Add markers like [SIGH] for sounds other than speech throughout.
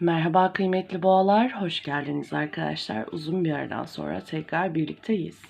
Merhaba kıymetli boğalar, hoş geldiniz arkadaşlar. Uzun bir aradan sonra tekrar birlikteyiz.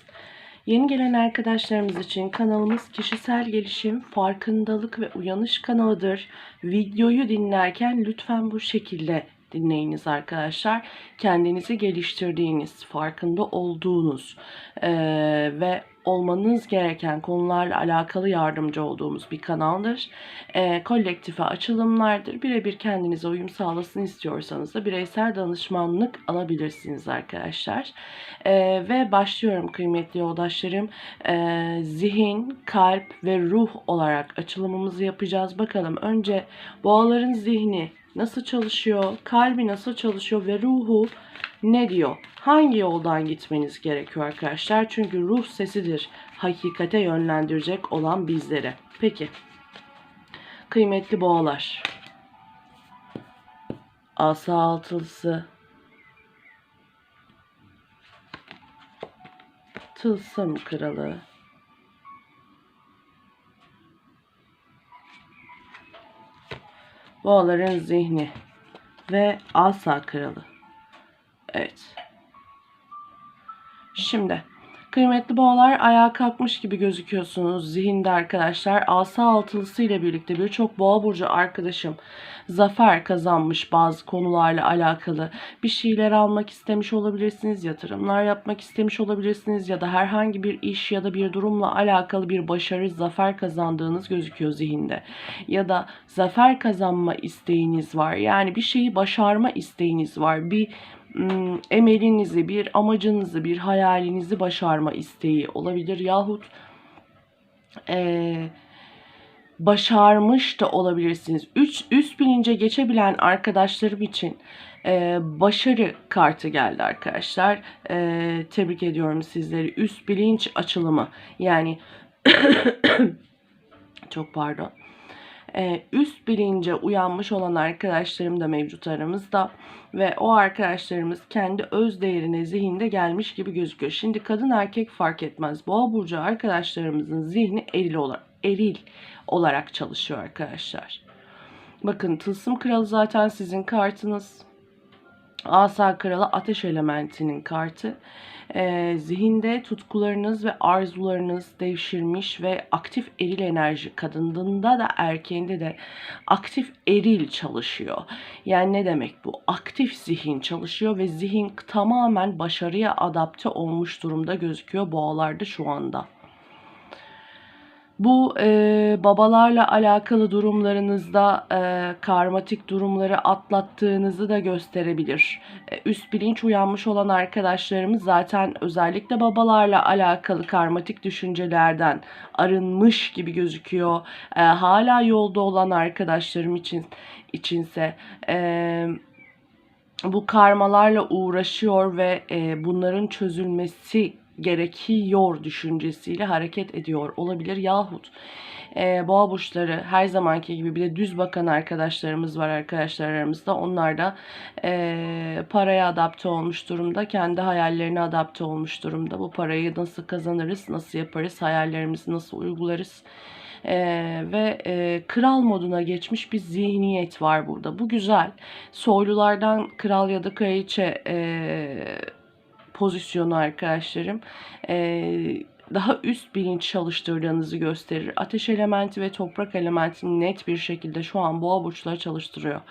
Yeni gelen arkadaşlarımız için kanalımız kişisel gelişim, farkındalık ve uyanış kanalıdır. Videoyu dinlerken lütfen bu şekilde dinleyiniz arkadaşlar. Kendinizi geliştirdiğiniz, farkında olduğunuz eee, ve olmanız gereken konularla alakalı yardımcı olduğumuz bir kanaldır. Eee, kolektife açılımlardır. Birebir kendinize uyum sağlasın istiyorsanız da bireysel danışmanlık alabilirsiniz arkadaşlar. Eee, ve başlıyorum kıymetli yoldaşlarım. Eee, zihin, kalp ve ruh olarak açılımımızı yapacağız. Bakalım önce boğaların zihni nasıl çalışıyor, kalbi nasıl çalışıyor ve ruhu ne diyor? Hangi yoldan gitmeniz gerekiyor arkadaşlar? Çünkü ruh sesidir hakikate yönlendirecek olan bizlere. Peki. Kıymetli boğalar. Asa altılısı. Tılsım kralı. Boğaların zihni ve asa kralı. Evet. Şimdi kıymetli boğalar ayağa kalkmış gibi gözüküyorsunuz zihinde arkadaşlar. Asa altılısı ile birlikte birçok boğa burcu arkadaşım zafer kazanmış bazı konularla alakalı. Bir şeyler almak istemiş olabilirsiniz, yatırımlar yapmak istemiş olabilirsiniz ya da herhangi bir iş ya da bir durumla alakalı bir başarı, zafer kazandığınız gözüküyor zihinde. Ya da zafer kazanma isteğiniz var. Yani bir şeyi başarma isteğiniz var. Bir emelinizi, bir amacınızı, bir hayalinizi başarma isteği olabilir yahut eee, başarmış da olabilirsiniz. Üç, üst bilince geçebilen arkadaşlarım için eee, başarı kartı geldi arkadaşlar. Eee, tebrik ediyorum sizleri. Üst bilinç açılımı yani [COUGHS] çok pardon. Ee, üst bilince uyanmış olan arkadaşlarım da mevcut aramızda ve o arkadaşlarımız kendi öz değerine zihinde gelmiş gibi gözüküyor. Şimdi kadın erkek fark etmez. Boğa burcu arkadaşlarımızın zihni eril olarak, eril olarak çalışıyor arkadaşlar. Bakın tılsım kralı zaten sizin kartınız. Asa kralı ateş elementinin kartı. Ee, zihinde tutkularınız ve arzularınız devşirmiş ve aktif eril enerji kadınında da erkeğinde de aktif eril çalışıyor. Yani ne demek bu? Aktif zihin çalışıyor ve zihin tamamen başarıya adapte olmuş durumda gözüküyor boğalarda şu anda. Bu e, babalarla alakalı durumlarınızda e, karmatik durumları atlattığınızı da gösterebilir. E, üst bilinç uyanmış olan arkadaşlarımız zaten özellikle babalarla alakalı karmatik düşüncelerden arınmış gibi gözüküyor. E, hala yolda olan arkadaşlarım için içinse e, bu karmalarla uğraşıyor ve e, bunların çözülmesi gerekiyor düşüncesiyle hareket ediyor olabilir yahut e, boğa burçları her zamanki gibi bir de düz bakan arkadaşlarımız var arkadaşlar aramızda onlar da e, paraya adapte olmuş durumda kendi hayallerine adapte olmuş durumda bu parayı nasıl kazanırız nasıl yaparız hayallerimizi nasıl uygularız ee, ve e, kral moduna geçmiş bir zihniyet var burada. Bu güzel. Soylulardan kral ya da kraliçe e, pozisyonu arkadaşlarım e, daha üst bilinç çalıştırdığınızı gösterir. Ateş elementi ve toprak elementini net bir şekilde şu an boğa burçları çalıştırıyor.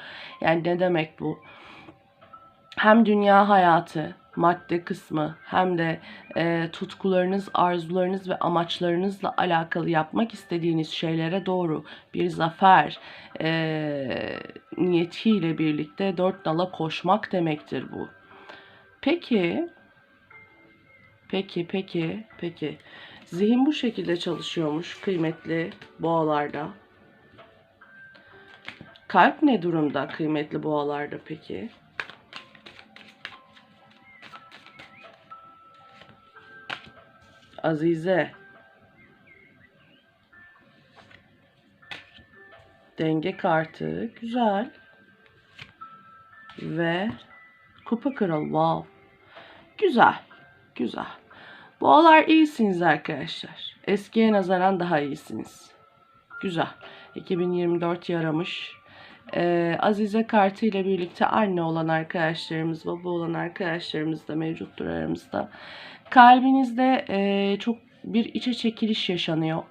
Yani ne demek bu? Hem dünya hayatı, madde kısmı hem de e, tutkularınız, arzularınız ve amaçlarınızla alakalı yapmak istediğiniz şeylere doğru bir zafer e, niyetiyle birlikte dört nala koşmak demektir bu. Peki, peki, peki, peki. Zihin bu şekilde çalışıyormuş kıymetli boğalarda. Kalp ne durumda kıymetli boğalarda peki? Azize. Denge kartı. Güzel. Ve kupa kralı. Wow. Güzel. Güzel. Boğalar iyisiniz arkadaşlar. Eskiye nazaran daha iyisiniz. Güzel. 2024 yaramış. Ee, Azize kartı ile birlikte anne olan arkadaşlarımız, baba olan arkadaşlarımız da mevcuttur aramızda. Kalbinizde e, çok bir içe çekiliş yaşanıyor.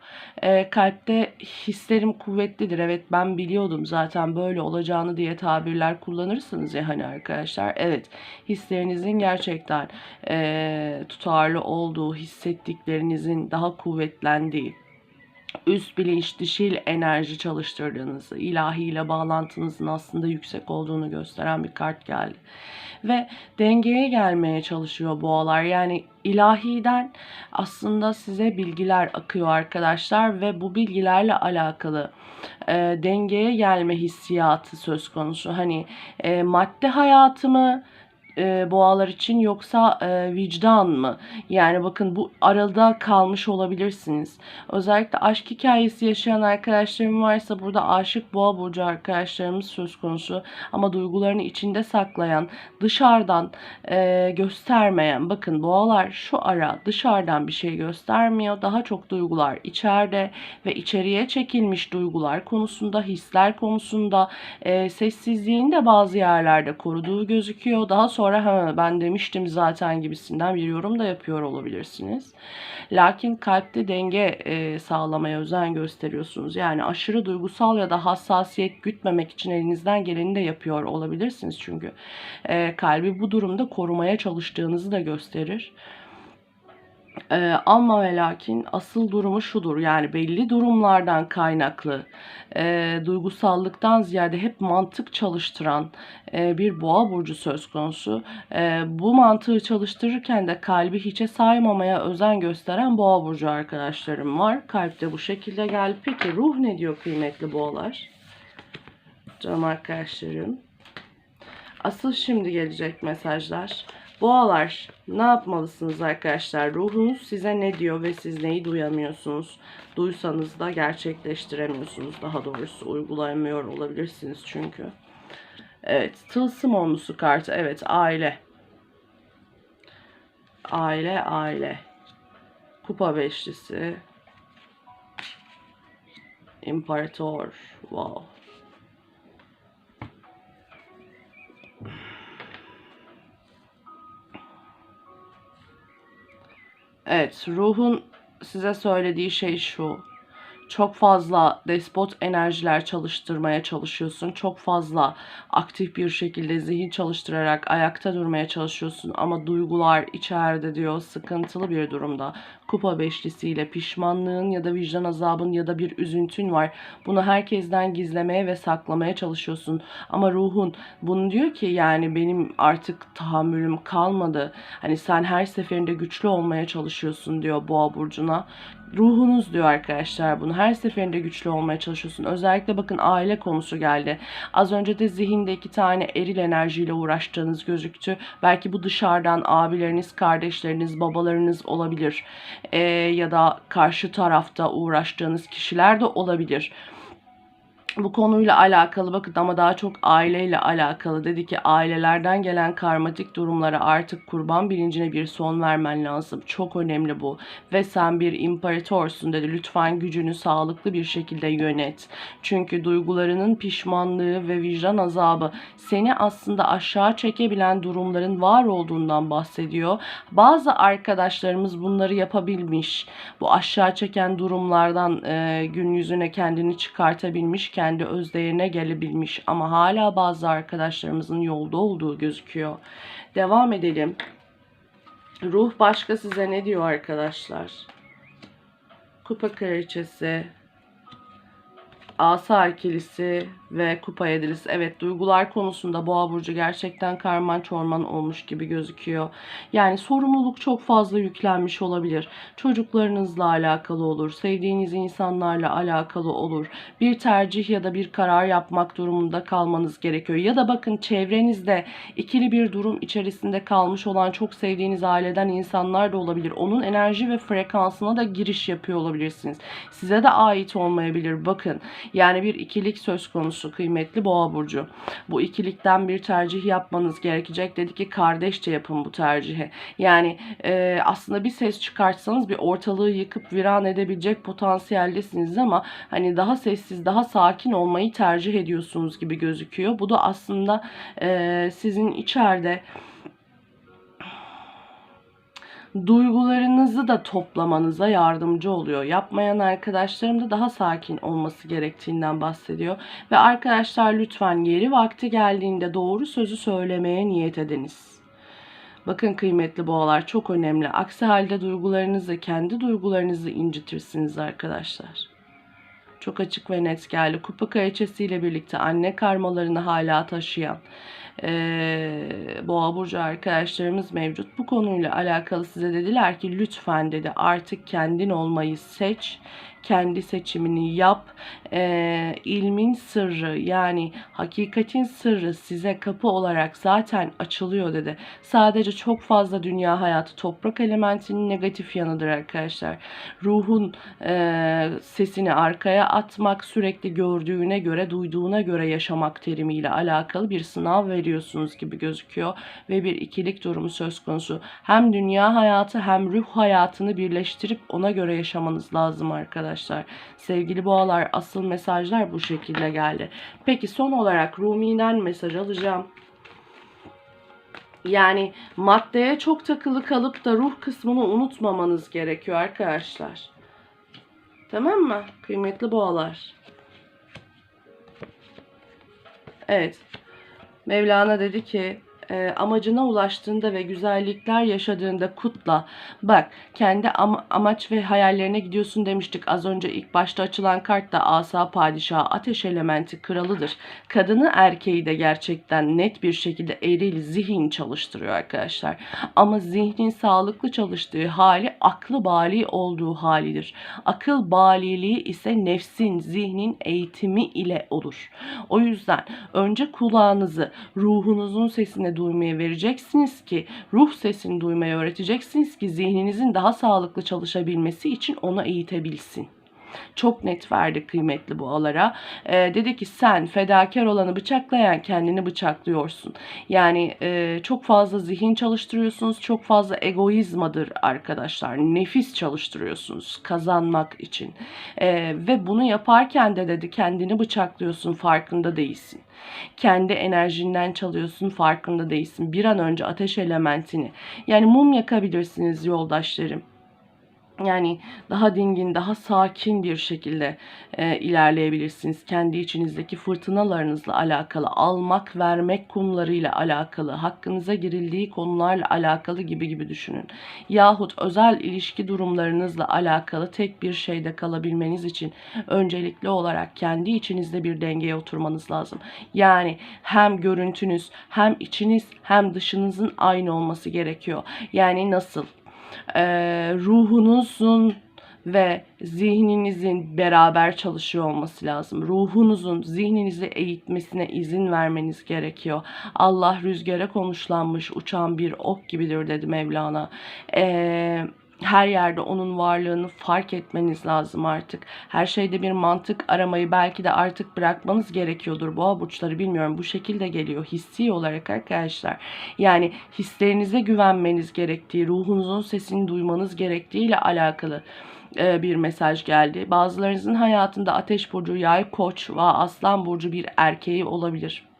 E, kalpte hislerim kuvvetlidir. Evet ben biliyordum zaten böyle olacağını diye tabirler kullanırsınız ya hani arkadaşlar. Evet hislerinizin gerçekten e, tutarlı olduğu, hissettiklerinizin daha kuvvetlendiği, üst bilinç, dişil enerji çalıştırdığınızı, ilahiyle bağlantınızın aslında yüksek olduğunu gösteren bir kart geldi. Ve dengeye gelmeye çalışıyor boğalar. Yani ilahiden aslında size bilgiler akıyor arkadaşlar ve bu bilgilerle alakalı e, dengeye gelme hissiyatı söz konusu. Hani e, madde hayatımı e, boğalar için yoksa e, vicdan mı? Yani bakın bu arada kalmış olabilirsiniz. Özellikle aşk hikayesi yaşayan arkadaşlarım varsa burada aşık boğa burcu arkadaşlarımız söz konusu. Ama duygularını içinde saklayan, dışarıdan e, göstermeyen. Bakın boğalar şu ara dışarıdan bir şey göstermiyor. Daha çok duygular içeride ve içeriye çekilmiş duygular konusunda, hisler konusunda e, sessizliğini de bazı yerlerde koruduğu gözüküyor. Daha sonra ha, ben demiştim zaten gibisinden bir yorum da yapıyor olabilirsiniz. Lakin kalpte denge e, sağlamaya özen gösteriyorsunuz. Yani aşırı duygusal ya da hassasiyet gütmemek için elinizden geleni de yapıyor olabilirsiniz. Çünkü e, kalbi bu durumda korumaya çalıştığınızı da gösterir. Ee, ama ve lakin asıl durumu şudur yani belli durumlardan kaynaklı e, duygusallıktan ziyade hep mantık çalıştıran e, bir boğa burcu söz konusu. E, bu mantığı çalıştırırken de kalbi hiçe saymamaya özen gösteren boğa burcu arkadaşlarım var. Kalpte bu şekilde geldi. Peki ruh ne diyor kıymetli boğalar? Canım arkadaşlarım. Asıl şimdi gelecek mesajlar. Boğalar ne yapmalısınız arkadaşlar? Ruhunuz size ne diyor ve siz neyi duyamıyorsunuz? Duysanız da gerçekleştiremiyorsunuz. Daha doğrusu uygulayamıyor olabilirsiniz çünkü. Evet tılsım olmusu kartı. Evet aile. Aile aile. Kupa beşlisi. İmparator. Wow. Evet, ruhun size söylediği şey şu. Çok fazla despot enerjiler çalıştırmaya çalışıyorsun. Çok fazla aktif bir şekilde zihin çalıştırarak ayakta durmaya çalışıyorsun. Ama duygular içeride diyor sıkıntılı bir durumda. Kupa beşlisiyle pişmanlığın ya da vicdan azabın ya da bir üzüntün var. Bunu herkesten gizlemeye ve saklamaya çalışıyorsun. Ama ruhun bunu diyor ki yani benim artık tahammülüm kalmadı. Hani sen her seferinde güçlü olmaya çalışıyorsun diyor boğa burcuna ruhunuz diyor arkadaşlar bunu. Her seferinde güçlü olmaya çalışıyorsun. Özellikle bakın aile konusu geldi. Az önce de zihinde iki tane eril enerjiyle uğraştığınız gözüktü. Belki bu dışarıdan abileriniz, kardeşleriniz, babalarınız olabilir. Ee, ya da karşı tarafta uğraştığınız kişiler de olabilir bu konuyla alakalı bakın ama daha çok aileyle alakalı dedi ki ailelerden gelen karmatik durumlara artık kurban bilincine bir son vermen lazım. Çok önemli bu ve sen bir imparatorsun dedi. Lütfen gücünü sağlıklı bir şekilde yönet. Çünkü duygularının pişmanlığı ve vicdan azabı seni aslında aşağı çekebilen durumların var olduğundan bahsediyor. Bazı arkadaşlarımız bunları yapabilmiş. Bu aşağı çeken durumlardan e, gün yüzüne kendini çıkartabilmiş kendi öz değerine gelebilmiş ama hala bazı arkadaşlarımızın yolda olduğu gözüküyor. Devam edelim. Ruh başka size ne diyor arkadaşlar? Kupa kraliçesi, asa ikilisi ve kupa yedilisi. Evet duygular konusunda boğa burcu gerçekten karman çorman olmuş gibi gözüküyor. Yani sorumluluk çok fazla yüklenmiş olabilir. Çocuklarınızla alakalı olur. Sevdiğiniz insanlarla alakalı olur. Bir tercih ya da bir karar yapmak durumunda kalmanız gerekiyor. Ya da bakın çevrenizde ikili bir durum içerisinde kalmış olan çok sevdiğiniz aileden insanlar da olabilir. Onun enerji ve frekansına da giriş yapıyor olabilirsiniz. Size de ait olmayabilir. Bakın Yani bir ikilik söz konusu kıymetli boğa burcu. Bu ikilikten bir tercih yapmanız gerekecek. Dedi ki kardeşçe yapın bu tercihi. Yani e, aslında bir ses çıkartsanız bir ortalığı yıkıp viran edebilecek potansiyeldesiniz ama hani daha sessiz, daha sakin olmayı tercih ediyorsunuz gibi gözüküyor. Bu da aslında e, sizin içeride duygularınızı da toplamanıza yardımcı oluyor. Yapmayan arkadaşlarım da daha sakin olması gerektiğinden bahsediyor. Ve arkadaşlar lütfen yeri vakti geldiğinde doğru sözü söylemeye niyet ediniz. Bakın kıymetli boğalar çok önemli. Aksi halde duygularınızı, kendi duygularınızı incitirsiniz arkadaşlar. Çok açık ve net geldi. Kupa kraliçesiyle birlikte anne karmalarını hala taşıyan e, boğa burcu arkadaşlarımız mevcut. Bu konuyla alakalı size dediler ki lütfen dedi artık kendin olmayı seç kendi seçimini yap. E, ilmin sırrı yani hakikatin sırrı size kapı olarak zaten açılıyor dedi. Sadece çok fazla dünya hayatı toprak elementinin negatif yanıdır arkadaşlar. Ruhun e, sesini arkaya atmak sürekli gördüğüne göre duyduğuna göre yaşamak terimiyle alakalı bir sınav veriyorsunuz gibi gözüküyor ve bir ikilik durumu söz konusu. Hem dünya hayatı hem ruh hayatını birleştirip ona göre yaşamanız lazım arkadaşlar. Sevgili boğalar asıl mesajlar bu şekilde geldi. Peki son olarak Rumi'den mesaj alacağım. Yani maddeye çok takılı kalıp da ruh kısmını unutmamanız gerekiyor arkadaşlar. Tamam mı? Kıymetli boğalar. Evet. Mevlana dedi ki e, amacına ulaştığında ve güzellikler yaşadığında kutla. Bak kendi ama, amaç ve hayallerine gidiyorsun demiştik. Az önce ilk başta açılan kart da asa padişahı ateş elementi kralıdır. Kadını erkeği de gerçekten net bir şekilde eril zihin çalıştırıyor arkadaşlar. Ama zihnin sağlıklı çalıştığı hali aklı bali olduğu halidir. Akıl baliliği ise nefsin, zihnin eğitimi ile olur. O yüzden önce kulağınızı ruhunuzun sesine duymaya vereceksiniz ki ruh sesini duymaya öğreteceksiniz ki zihninizin daha sağlıklı çalışabilmesi için ona eğitebilsin çok net verdi kıymetli bu alara. E, dedi ki sen fedakar olanı bıçaklayan kendini bıçaklıyorsun. Yani e, çok fazla zihin çalıştırıyorsunuz. Çok fazla egoizmadır arkadaşlar. Nefis çalıştırıyorsunuz kazanmak için. E, ve bunu yaparken de dedi kendini bıçaklıyorsun farkında değilsin. Kendi enerjinden çalıyorsun farkında değilsin. Bir an önce ateş elementini yani mum yakabilirsiniz yoldaşlarım yani daha dingin, daha sakin bir şekilde e, ilerleyebilirsiniz. Kendi içinizdeki fırtınalarınızla alakalı, almak vermek konularıyla alakalı, hakkınıza girildiği konularla alakalı gibi gibi düşünün. Yahut özel ilişki durumlarınızla alakalı tek bir şeyde kalabilmeniz için öncelikli olarak kendi içinizde bir dengeye oturmanız lazım. Yani hem görüntünüz, hem içiniz, hem dışınızın aynı olması gerekiyor. Yani nasıl? E, ruhunuzun ve zihninizin beraber çalışıyor olması lazım. Ruhunuzun zihninizi eğitmesine izin vermeniz gerekiyor. Allah rüzgara konuşlanmış uçan bir ok gibidir dedi Mevlana. Eee her yerde onun varlığını fark etmeniz lazım artık. Her şeyde bir mantık aramayı belki de artık bırakmanız gerekiyordur. Boğa burçları bilmiyorum bu şekilde geliyor hissi olarak arkadaşlar. Yani hislerinize güvenmeniz gerektiği, ruhunuzun sesini duymanız gerektiği ile alakalı e, bir mesaj geldi. Bazılarınızın hayatında ateş burcu, yay, koç ve aslan burcu bir erkeği olabilir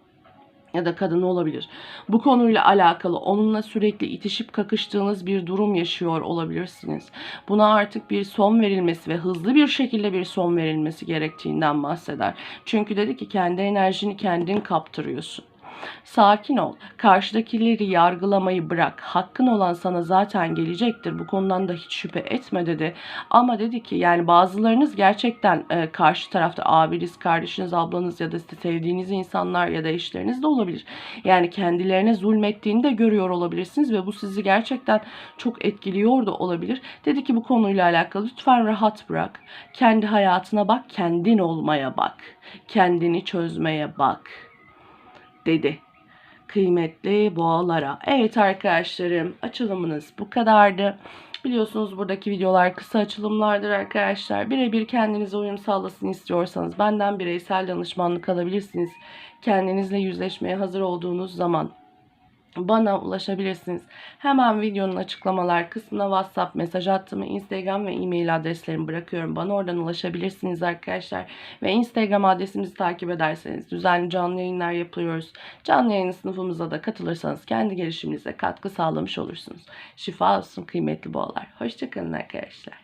ya da kadını olabilir. Bu konuyla alakalı onunla sürekli itişip kakıştığınız bir durum yaşıyor olabilirsiniz. Buna artık bir son verilmesi ve hızlı bir şekilde bir son verilmesi gerektiğinden bahseder. Çünkü dedi ki kendi enerjini kendin kaptırıyorsun. Sakin ol. Karşıdakileri yargılamayı bırak. Hakkın olan sana zaten gelecektir. Bu konudan da hiç şüphe etme dedi. Ama dedi ki yani bazılarınız gerçekten e, karşı tarafta abiniz, kardeşiniz, ablanız ya da işte sevdiğiniz insanlar ya da eşleriniz de olabilir. Yani kendilerine zulmettiğini de görüyor olabilirsiniz ve bu sizi gerçekten çok etkiliyor da olabilir. Dedi ki bu konuyla alakalı lütfen rahat bırak. Kendi hayatına bak, kendin olmaya bak. Kendini çözmeye bak dedi kıymetli boğalara. Evet arkadaşlarım açılımınız bu kadardı. Biliyorsunuz buradaki videolar kısa açılımlardır arkadaşlar. Birebir kendinize uyum sağlasın istiyorsanız benden bireysel danışmanlık alabilirsiniz. Kendinizle yüzleşmeye hazır olduğunuz zaman bana ulaşabilirsiniz. Hemen videonun açıklamalar kısmına WhatsApp mesaj attığımı, Instagram ve e-mail adreslerimi bırakıyorum. Bana oradan ulaşabilirsiniz arkadaşlar. Ve Instagram adresimizi takip ederseniz düzenli canlı yayınlar yapıyoruz. Canlı yayın sınıfımıza da katılırsanız kendi gelişiminize katkı sağlamış olursunuz. Şifa olsun kıymetli boğalar. Hoşçakalın arkadaşlar.